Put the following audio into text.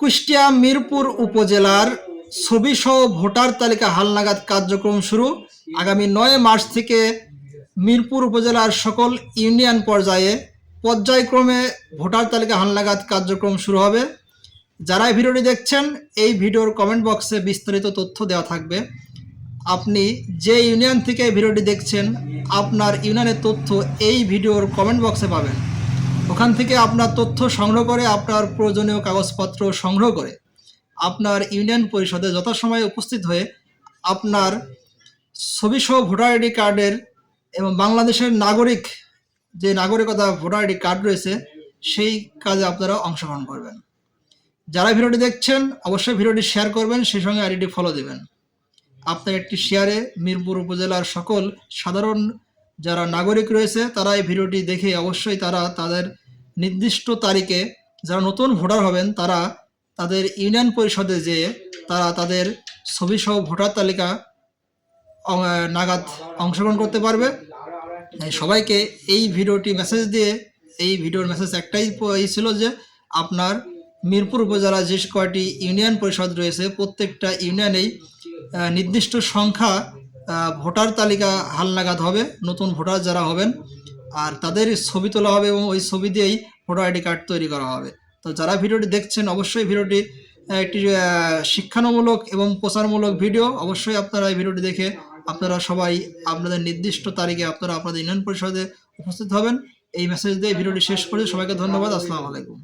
কুষ্টিয়া মিরপুর উপজেলার ছবিসহ ভোটার তালিকা হালনাগাদ কার্যক্রম শুরু। আগামী নয় মার্চ থেকে মিরপুর উপজেলার সকল ইউনিয়ন পর্যায়ে পর্যায়ক্রমে ভোটার তালিকা হালনাগাদ কার্যক্রম শুরু হবে। যারা ভিডিওটি দেখছেন, এই ভিডিওর কমেন্ট বক্সে বিস্তারিত তথ্য দেওয়া থাকবে। আপনি যে ইউনিয়ন থেকে ভিডিওটি দেখছেন, আপনার ইউনিয়নের তথ্য এই ভিডিওর কমেন্ট বক্সে পাবেন। ওখান থেকে আপনার তথ্য সংগ্রহ করে, আপনার প্রয়োজনীয় কাগজপত্র সংগ্রহ করে আপনার ইউনিয়ন পরিষদে যথাসময়ে উপস্থিত হয়ে আপনার ছবিসহ ভোটার আইডি কার্ডের এবং বাংলাদেশের নাগরিক যে নাগরিকতা ভোটার আইডি কার্ড রয়েছে, সেই কাজে আপনারা অংশগ্রহণ করবেন। যারা ভিডিওটি দেখছেন, অবশ্যই ভিডিওটি শেয়ার করবেন, সেই সঙ্গে আইডিটি ফলো দেবেন। আপনার একটি শেয়ারে মিরপুর উপজেলার সকল সাধারণ যারা নাগরিক রয়েছে, তারা এই ভিডিওটি দেখে অবশ্যই তারা তাদের নির্দিষ্ট তারিখে যারা নতুন ভোটার হবেন, তারা তাদের ইউনিয়ন পরিষদে যেয়ে তারা তাদের ছবিসহ ভোটার তালিকা নাগাদ অংশগ্রহণ করতে পারবে। সবাইকে এই ভিডিওটি মেসেজ দিয়ে, এই ভিডিওর মেসেজ একটাই ছিল যে আপনার মিরপুর উপজেলা যে কয়টি ইউনিয়ন পরিষদ রয়েছে, প্রত্যেকটা ইউনিয়নেই নির্দিষ্ট সংখ্যা ভোটার তালিকা হালনাগাদ হবে নতুন ভোটার যারা হবেন আর তাদের ছবি তোলা হবে এবং ওই ছবি দিয়েই ভোটার আইডি কার্ড তৈরি করা হবে। তো যারা ভিডিওটি দেখছেন অবশ্যই ভিডিওটি একটি আহ, শিক্ষামূলক এবং প্রচারমূলক ভিডিও। অবশ্যই আপনারা এই ভিডিওটি দেখে আপনারা সবাই আপনাদের নির্দিষ্ট তারিখে আপনারা আপনাদের ইউনিয়ন পরিষদে উপস্থিত হবেন। এই মেসেজ দিয়ে ভিডিওটি শেষ করে সবাইকে ধন্যবাদ। আসসালামু আলাইকুম।